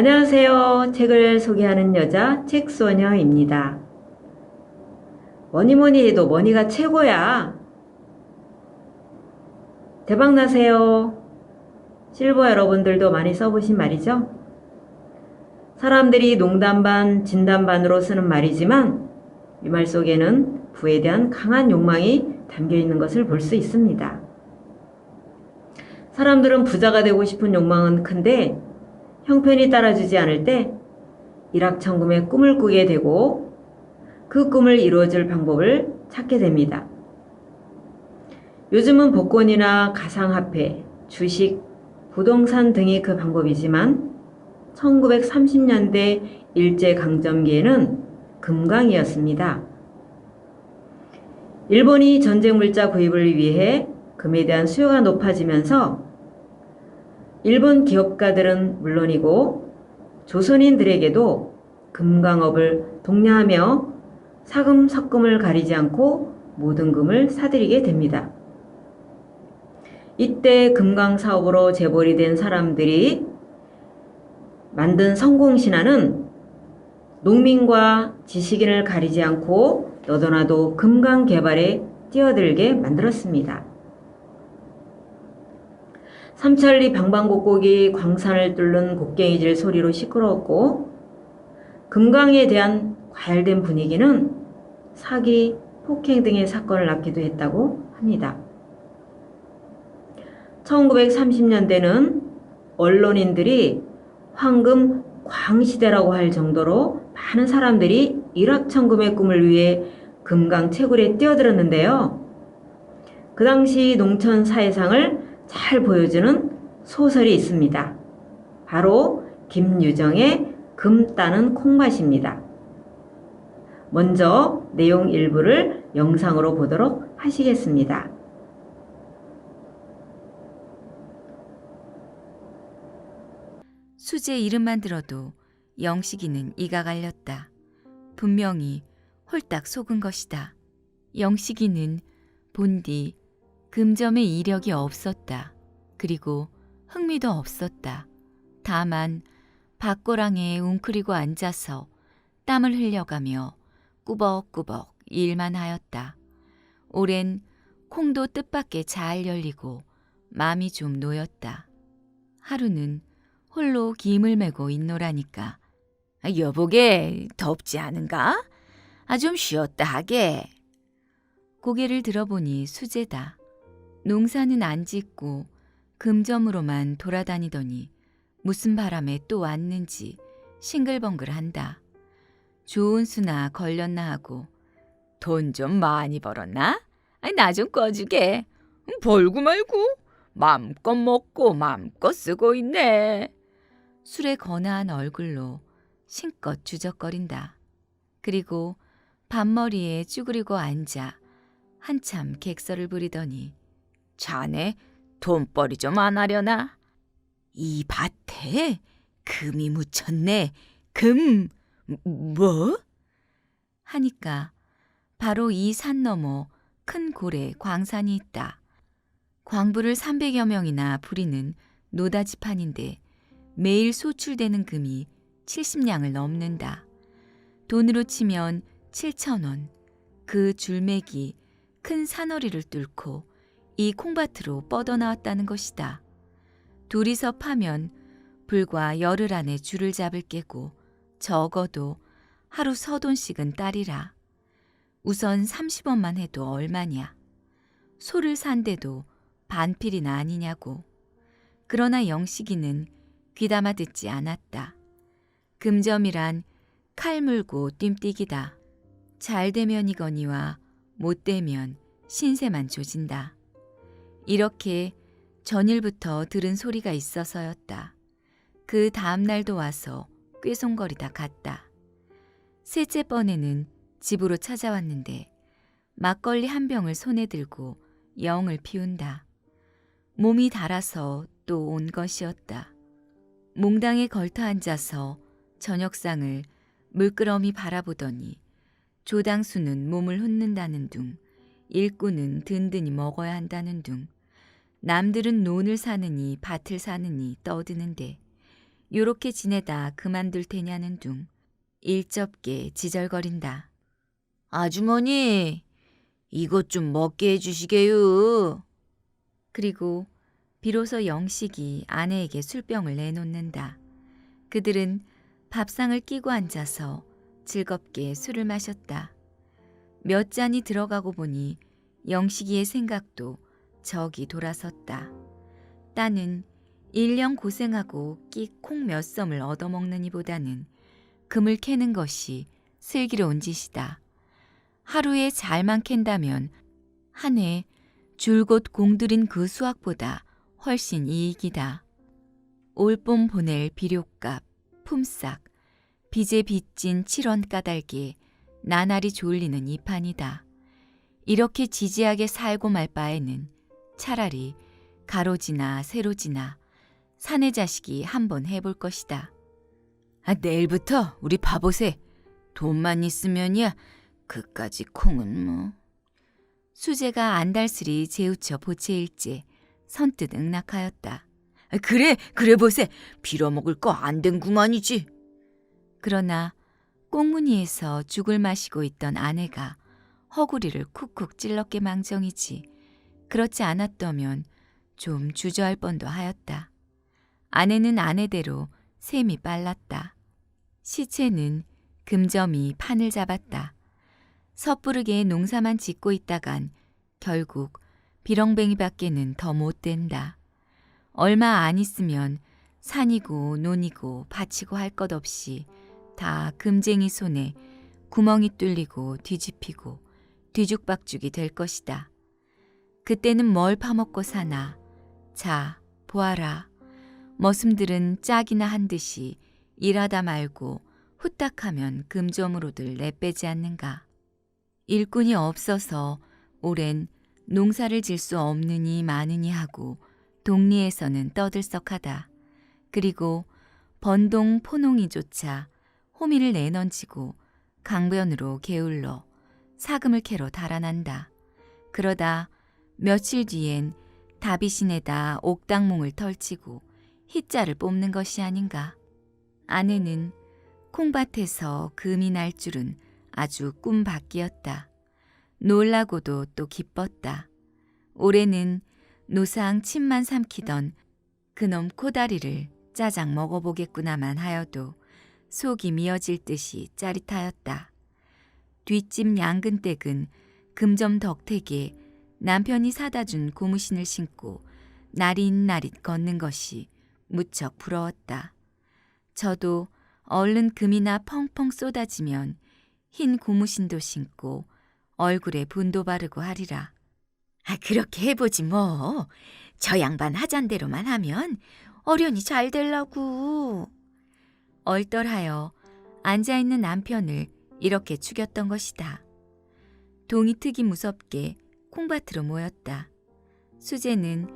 안녕하세요. 책을 소개하는 여자 책소녀입니다. 뭐니 뭐니 해도 머니가 최고야. 대박 나세요. 실버 여러분들도 많이 써보신 말이죠? 사람들이 농담 반, 진담 반으로 쓰는 말이지만 이 말 속에는 부에 대한 강한 욕망이 담겨 있는 것을 볼 수 있습니다. 사람들은 부자가 되고 싶은 욕망은 큰데 형편이 따라주지 않을 때 일확천금의 꿈을 꾸게 되고 그 꿈을 이루어질 방법을 찾게 됩니다. 요즘은 복권이나 가상화폐, 주식, 부동산 등이 그 방법이지만 1930년대 일제강점기에는 금강이었습니다. 일본이 전쟁 물자 구입을 위해 금에 대한 수요가 높아지면서 일본 기업가들은 물론이고 조선인들에게도 금강업을 독려하며 사금 석금을 가리지 않고 모든 금을 사들이게 됩니다. 이때 금강 사업으로 재벌이 된 사람들이 만든 성공 신화는 농민과 지식인을 가리지 않고 너도나도 금강 개발에 뛰어들게 만들었습니다. 삼천리 방방곡곡이 광산을 뚫는 곡괭이질 소리로 시끄러웠고 금강에 대한 과열된 분위기는 사기, 폭행 등의 사건을 낳기도 했다고 합니다. 1930년대는 언론인들이 황금 광시대라고 할 정도로 많은 사람들이 일확천금의 꿈을 위해 금강 채굴에 뛰어들었는데요. 그 당시 농촌 사회상을 잘 보여주는 소설이 있습니다. 바로 김유정의 금 따는 콩맛입니다. 먼저 내용 일부를 영상으로 보도록 하시겠습니다. 수제 이름만 들어도 영식이는 이가 갈렸다. 분명히 홀딱 속은 것이다. 영식이는 본디 금점의 이력이 없었다. 그리고 흥미도 없었다. 다만 밭고랑에 웅크리고 앉아서 땀을 흘려가며 꾸벅꾸벅 일만 하였다. 오랜 콩도 뜻밖의 잘 열리고 마음이 좀 놓였다. 하루는 홀로 김을 메고 있노라니까. 아, 여보게 덥지 않은가? 아 좀 쉬었다 하게. 고개를 들어보니 수제다. 농사는 안 짓고 금점으로만 돌아다니더니 무슨 바람에 또 왔는지 싱글벙글한다. 좋은 수나 걸렸나 하고 돈 좀 많이 벌었나? 나 좀 꺼주게. 벌고 말고 맘껏 먹고 맘껏 쓰고 있네. 술에 거나한 얼굴로 신껏 주적거린다. 그리고 반머리에 쭈그리고 앉아 한참 객설을 부리더니 자네 돈벌이 좀 안 하려나? 이 밭에 금이 묻혔네. 금 뭐? 하니까 바로 이 산 너머 큰 고래 광산이 있다. 광부를 300여 명이나 부리는 노다지판인데 매일 소출되는 금이 70냥을 넘는다. 돈으로 치면 7천 원. 그 줄맥이 큰 사너리를 뚫고 이 콩밭으로 뻗어나왔다는 것이다. 둘이서 파면 불과 열흘 안에 줄을 잡을 깨고 적어도 하루 서돈씩은 따리라. 우선 30원만 해도 얼마냐. 소를 산데도 반필이나 아니냐고. 그러나 영식이는 귀담아 듣지 않았다. 금점이란 칼 물고 뜀뛰기다. 잘 되면이거니와 못 되면 신세만 조진다. 이렇게 전일부터 들은 소리가 있어서였다. 그 다음 날도 와서 꾀송거리다 갔다. 셋째 번에는 집으로 찾아왔는데 막걸리 한 병을 손에 들고 영을 피운다. 몸이 달아서 또 온 것이었다. 몽당에 걸터 앉아서 저녁상을 물끄러미 바라보더니 조당수는 몸을 훑는다는 둥, 일꾼은 든든히 먹어야 한다는 둥, 남들은 논을 사느니 밭을 사느니 떠드는데 요렇게 지내다 그만둘 테냐는 둥 일접게 지절거린다. 아주머니, 이것 좀 먹게 해주시게요. 그리고 비로소 영식이 아내에게 술병을 내놓는다. 그들은 밥상을 끼고 앉아서 즐겁게 술을 마셨다. 몇 잔이 들어가고 보니 영식이의 생각도 저기 돌아섰다. 따는 일년 고생하고 끼콩 몇 섬을 얻어먹느니보다는 금을 캐는 것이 슬기로운 짓이다. 하루에 잘만 캔다면 한 해 줄곧 공들인 그 수확보다 훨씬 이익이다. 올봄 보낼 비료값, 품삯, 빚에 빚진 7원 까닭에 나날이 졸리는 이 판이다. 이렇게 지지하게 살고 말 바에는 차라리 가로지나 세로지나 사내 자식이 한번 해볼 것이다. 아, 내일부터 우리 바보새 돈만 있으면이야 그까지 콩은 뭐. 수재가 안달스리 재우쳐 보채일째 선뜻 응낙하였다. 아, 그래 그래 보세 빌어먹을 거 안 된 구만이지. 그러나 꽁무니에서 죽을 마시고 있던 아내가 허구리를 쿡쿡 찔렀게 망정이지. 그렇지 않았더면 좀 주저할 뻔도 하였다. 아내는 아내대로 셈이 빨랐다. 시체는 금점이 판을 잡았다. 섣부르게 농사만 짓고 있다간 결국 비렁뱅이 밖에는 더 못 된다. 얼마 안 있으면 산이고 논이고 밭이고 할 것 없이 다 금쟁이 손에 구멍이 뚫리고 뒤집히고 뒤죽박죽이 될 것이다. 그때는 뭘 파먹고 사나. 자, 보아라. 머슴들은 짝이나 한 듯이 일하다 말고 후딱하면 금점으로들 내빼지 않는가. 일꾼이 없어서 오랜 농사를 질 수 없느니 마느니 하고 동리에서는 떠들썩하다. 그리고 번동 포농이조차 호미를 내넌지고 강변으로 게을러 사금을 캐러 달아난다. 그러다 며칠 뒤엔 다비신에다 옥당몽을 털치고 희자를 뽑는 것이 아닌가. 아내는 콩밭에서 금이 날 줄은 아주 꿈밖이었다. 놀라고도 또 기뻤다. 올해는 노상 침만 삼키던 그놈 코다리를 짜장 먹어보겠구나만 하여도 속이 미어질 듯이 짜릿하였다. 뒷집 양근댁은 금점 덕택에 남편이 사다 준 고무신을 신고 나릿나릿 걷는 것이 무척 부러웠다. 저도 얼른 금이나 펑펑 쏟아지면 흰 고무신도 신고 얼굴에 분도 바르고 하리라. 아, 그렇게 해보지 뭐. 저 양반 하잔대로만 하면 어련히 잘 될라고. 얼떨하여 앉아있는 남편을 이렇게 죽였던 것이다. 동이 트기 무섭게 콩밭으로 모였다. 수재는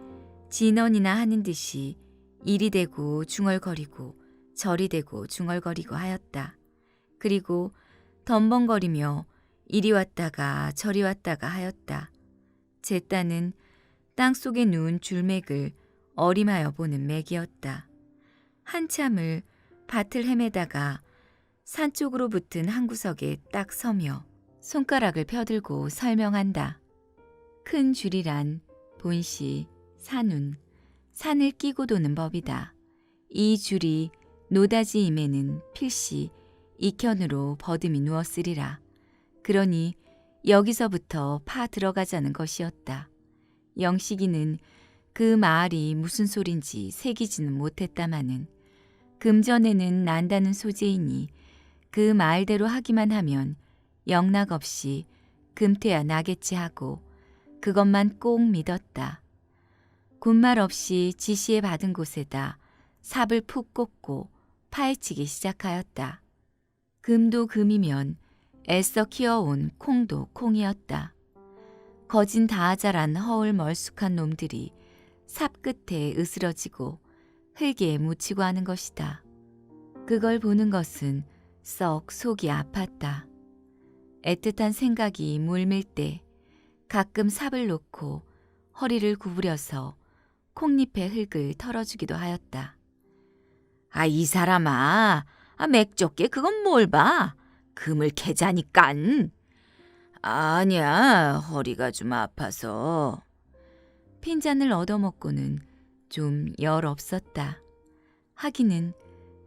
진언이나 하는 듯이 이리 대고 중얼거리고 저리 대고 중얼거리고 하였다. 그리고 덤벙거리며 이리 왔다가 저리 왔다가 하였다. 제 딴은 땅 속에 누운 줄맥을 어림하여 보는 맥이었다. 한참을 밭을 헤매다가 산 쪽으로 붙은 한 구석에 딱 서며 손가락을 펴들고 설명한다. 큰 줄이란 본시, 산운, 산을 끼고 도는 법이다. 이 줄이 노다지 임에는 필시 이편으로 버듬이 누웠으리라. 그러니 여기서부터 파 들어가자는 것이었다. 영식이는 그 말이 무슨 소린지 새기지는 못했다마는 금전에는 난다는 소재이니 그 말대로 하기만 하면 영락 없이 금태야 나겠지 하고 그것만 꼭 믿었다. 군말 없이 지시에 받은 곳에다 삽을 푹 꽂고 파헤치기 시작하였다. 금도 금이면 애써 키워온 콩도 콩이었다. 거진 다자란 허울 멀쑥한 놈들이 삽 끝에 으스러지고 흙에 묻히고 하는 것이다. 그걸 보는 것은 썩 속이 아팠다. 애틋한 생각이 물밀 때 가끔 삽을 놓고 허리를 구부려서 콩잎의 흙을 털어주기도 하였다. 아, 이 사람아. 아, 맥좁게 그건 뭘 봐. 금을 캐자니깐. 아니야, 허리가 좀 아파서. 핀잔을 얻어먹고는 좀 열 없었다. 하기는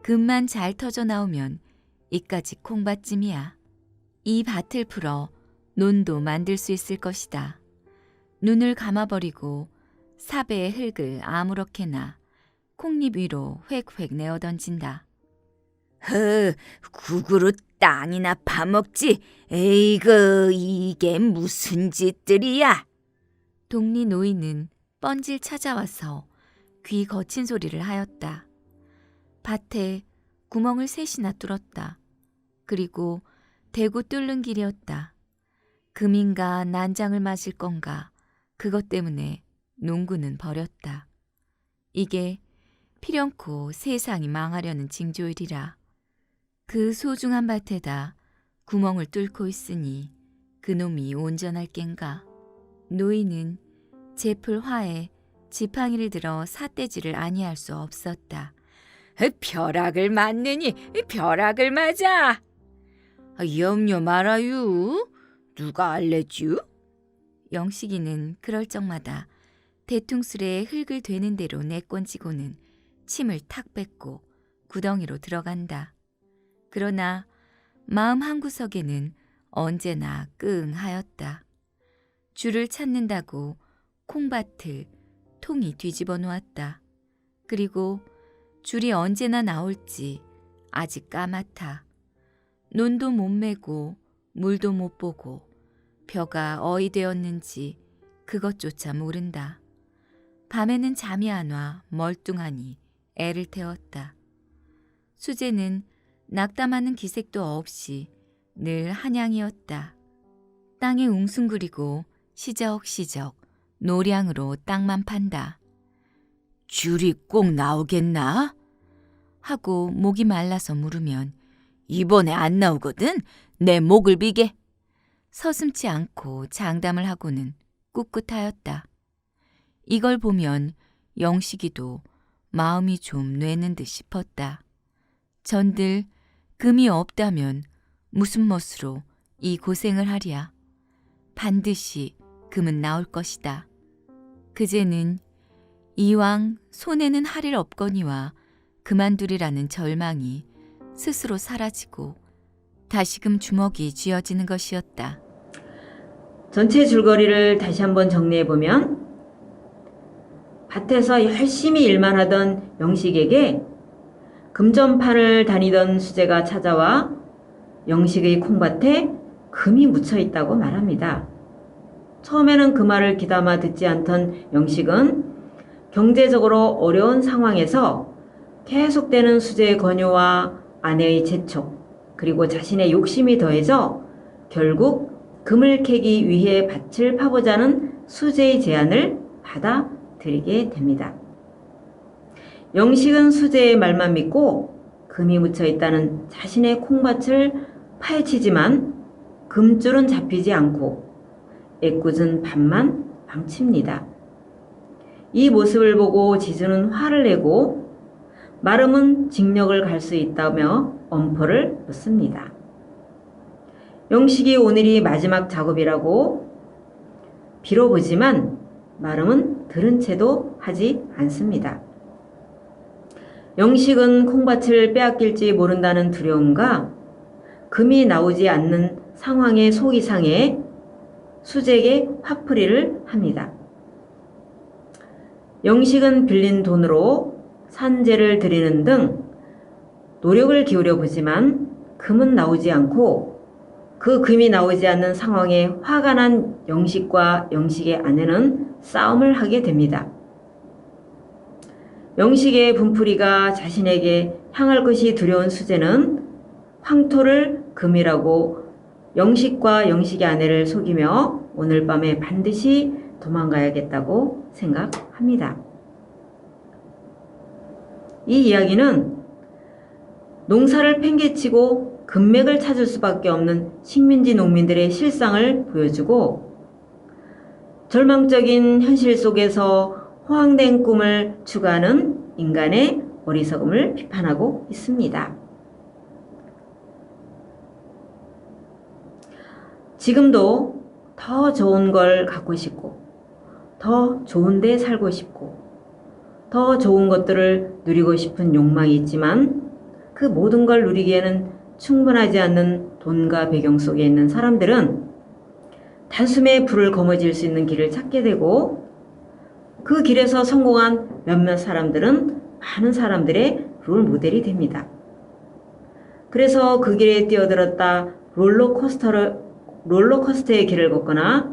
금만 잘 터져 나오면 이까지 콩밭쯤이야. 이 밭을 풀어 논도 만들 수 있을 것이다. 눈을 감아버리고 사배의 흙을 아무렇게나 콩잎 위로 획획 내어 던진다. 허, 구구로 땅이나 파먹지. 에이그, 이게 무슨 짓들이야? 동리 노인은 뻔질 찾아와서 귀 거친 소리를 하였다. 밭에 구멍을 셋이나 뚫었다. 그리고 대구 뚫는 길이었다. 금인가 난장을 맞을 건가 그것 때문에 농구는 버렸다. 이게 필연코 세상이 망하려는 징조이리라. 그 소중한 밭에다 구멍을 뚫고 있으니 그놈이 온전할 겐가. 노인은 제풀 화에 지팡이를 들어 삿대질을 아니할 수 없었다. 벼락을 맞느니 벼락을 맞아. 염려 말아유. 누가 알레쥬? 영식이는 그럴 적마다 대퉁술에 흙을 되는 대로 내꼰지고는 침을 탁 뱉고 구덩이로 들어간다. 그러나 마음 한구석에는 언제나 끙하였다. 줄을 찾는다고 콩밭을 통이 뒤집어 놓았다. 그리고 줄이 언제나 나올지 아직 까맣다. 논도 못 메고 물도 못 보고 벼가 어이 되었는지 그것조차 모른다. 밤에는 잠이 안 와 멀뚱하니 애를 태웠다. 수제는 낙담하는 기색도 없이 늘 한양이었다. 땅에 웅숭그리고 시적시적 노량으로 땅만 판다. 줄이 꼭 나오겠나? 하고 목이 말라서 물으면 이번에 안 나오거든 내 목을 비게. 서슴지 않고 장담을 하고는 꿋꿋하였다. 이걸 보면 영식이도 마음이 좀 뇌는 듯 싶었다. 전들 금이 없다면 무슨 멋으로 이 고생을 하랴. 반드시 금은 나올 것이다. 그제는 이왕 손에는 할 일 없거니와 그만두리라는 절망이 스스로 사라지고 다시금 주먹이 쥐어지는 것이었다. 전체 줄거리를 다시 한번 정리해 보면 밭에서 열심히 일만 하던 영식에게 금전판을 다니던 수재가 찾아와 영식의 콩밭에 금이 묻혀 있다고 말합니다. 처음에는 그 말을 귀담아 듣지 않던 영식은 경제적으로 어려운 상황에서 계속되는 수재의 권유와 아내의 재촉, 그리고 자신의 욕심이 더해져 결국 금을 캐기 위해 밭을 파보자는 수재의 제안을 받아들이게 됩니다. 영식은 수재의 말만 믿고 금이 묻혀 있다는 자신의 콩밭을 파헤치지만 금줄은 잡히지 않고 애꿎은 밤만 방칩니다. 이 모습을 보고 지주는 화를 내고 마름은 징역을 갈 수 있다며 엄포를 놓습니다. 영식이 오늘이 마지막 작업이라고 빌어보지만 마름은 들은 채도 하지 않습니다. 영식은 콩밭을 빼앗길지 모른다는 두려움과 금이 나오지 않는 상황에 속이 상해 수재에게 화풀이를 합니다. 영식은 빌린 돈으로 산재를 드리는 등 노력을 기울여 보지만 금은 나오지 않고 그 금이 나오지 않는 상황에 화가 난 영식과 영식의 아내는 싸움을 하게 됩니다. 영식의 분풀이가 자신에게 향할 것이 두려운 수재는 황토를 금이라고 영식과 영식의 아내를 속이며 오늘 밤에 반드시 도망가야겠다고 생각합니다. 이 이야기는 농사를 팽개치고 금맥을 찾을 수밖에 없는 식민지 농민들의 실상을 보여주고 절망적인 현실 속에서 호황된 꿈을 추구하는 인간의 어리석음을 비판하고 있습니다. 지금도 더 좋은 걸 갖고 싶고, 더 좋은 데 살고 싶고, 더 좋은 것들을 누리고 싶은 욕망이 있지만 그 모든 걸 누리기에는 충분하지 않는 돈과 배경 속에 있는 사람들은 단숨에 불을 거머쥘 수 있는 길을 찾게 되고 그 길에서 성공한 몇몇 사람들은 많은 사람들의 롤 모델이 됩니다. 그래서 그 길에 뛰어들었다 롤러코스터를 롤러코스터의 길을 걷거나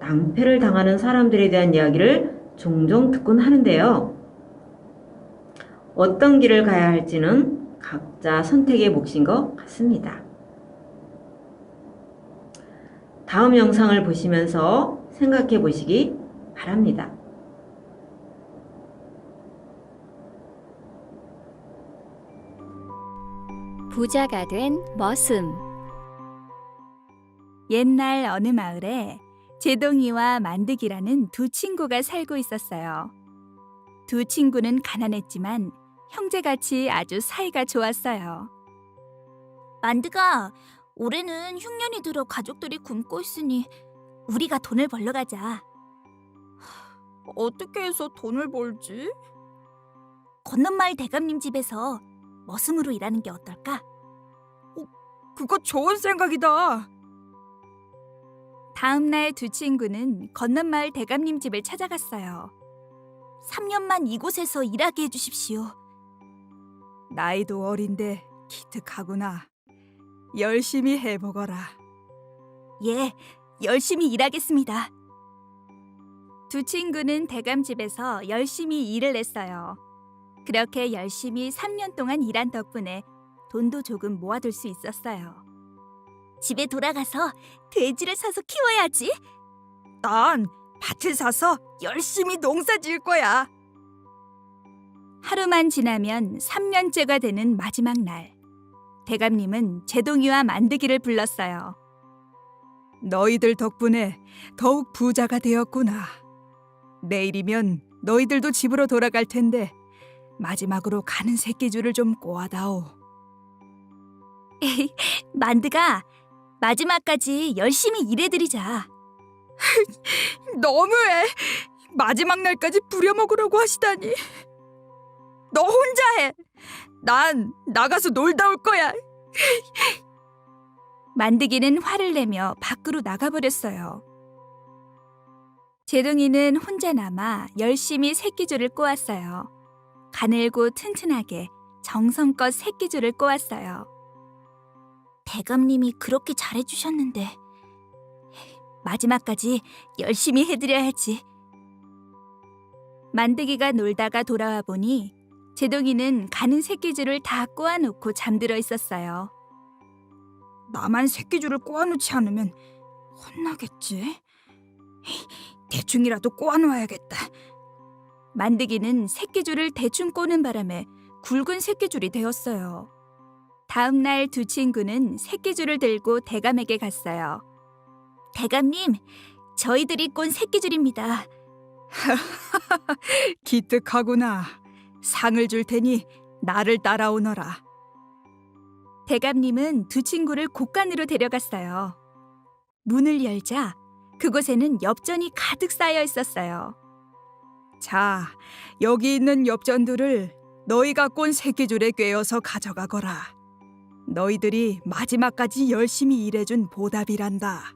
낭패를 당하는 사람들에 대한 이야기를 종종 듣곤 하는데요. 어떤 길을 가야 할지는 각자 선택의 몫인 것 같습니다. 다음 영상을 보시면서 생각해 보시기 바랍니다. 부자가 된 머슴 옛날 어느 마을에 제동이와 만득이라는 두 친구가 살고 있었어요. 두 친구는 가난했지만 형제같이 아주 사이가 좋았어요. 만드가 올해는 흉년이 들어 가족들이 굶고 있으니 우리가 돈을 벌러 가자. 어떻게 해서 돈을 벌지? 건넌마을 대감님 집에서 머슴으로 일하는 게 어떨까? 그거 좋은 생각이다. 다음 날 두 친구는 건넌마을 대감님 집을 찾아갔어요. 3년만 이곳에서 일하게 해주십시오. 나이도 어린데 기특하구나. 열심히 해보거라. 예, 열심히 일하겠습니다. 두 친구는 대감집에서 열심히 일을 했어요. 그렇게 열심히 3년 동안 일한 덕분에 돈도 조금 모아둘 수 있었어요. 집에 돌아가서 돼지를 사서 키워야지. 난 밭을 사서 열심히 농사 지을 거야. 하루만 지나면 3년째가 되는 마지막 날. 대감님은 제동이와 만드기를 불렀어요. 너희들 덕분에 더욱 부자가 되었구나. 내일이면 너희들도 집으로 돌아갈 텐데 마지막으로 가는 새끼줄을 좀 꼬아다오. 만드가 마지막까지 열심히 일해드리자. 너무해. 마지막 날까지 부려먹으려고 하시다니. 너 혼자 해. 난 나가서 놀다 올 거야. 만드기는 화를 내며 밖으로 나가버렸어요. 제동이는 혼자 남아 열심히 새끼줄을 꼬았어요. 가늘고 튼튼하게 정성껏 새끼줄을 꼬았어요. 대감님이 그렇게 잘해주셨는데 마지막까지 열심히 해드려야지. 만드기가 놀다가 돌아와 보니 제동이는 가는 새끼줄을 다 꼬아놓고 잠들어 있었어요. 나만 새끼줄을 꼬아놓지 않으면 혼나겠지? 대충이라도 꼬아놓아야겠다. 만드기는 새끼줄을 대충 꼬는 바람에 굵은 새끼줄이 되었어요. 다음 날 두 친구는 새끼줄을 들고 대감에게 갔어요. 대감님, 저희들이 꼰 새끼줄입니다. 기특하구나. 상을 줄 테니 나를 따라오너라. 대감님은 두 친구를 곳간으로 데려갔어요. 문을 열자 그곳에는 엽전이 가득 쌓여 있었어요. 자, 여기 있는 엽전들을 너희가 꼰 새끼줄에 꿰어서 가져가거라. 너희들이 마지막까지 열심히 일해준 보답이란다.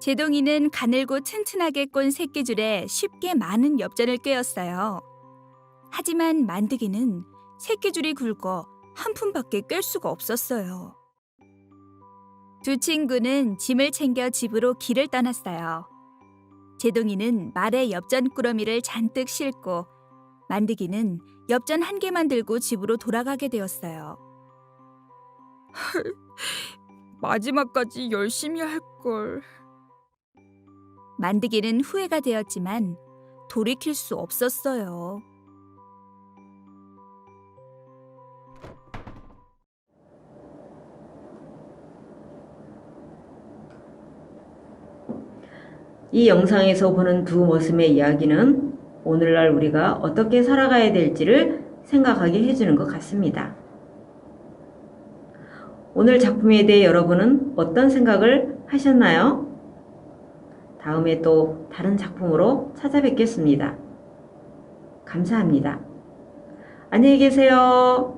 제동이는 가늘고 튼튼하게 꼰 새끼줄에 쉽게 많은 엽전을 꿰었어요. 하지만 만드기는 새끼줄이 굵어 한 푼밖에 꿰 수가 없었어요. 두 친구는 짐을 챙겨 집으로 길을 떠났어요. 제동이는 말에 엽전 꾸러미를 잔뜩 싣고 만드기는 엽전 한 개만 들고 집으로 돌아가게 되었어요. 마지막까지 열심히 할 걸. 만드기는 후회가 되었지만 돌이킬 수 없었어요. 이 영상에서 보는 두 모습의 이야기는 오늘날 우리가 어떻게 살아가야 될지를 생각하게 해주는 것 같습니다. 오늘 작품에 대해 여러분은 어떤 생각을 하셨나요? 다음에 또 다른 작품으로 찾아뵙겠습니다. 감사합니다. 안녕히 계세요.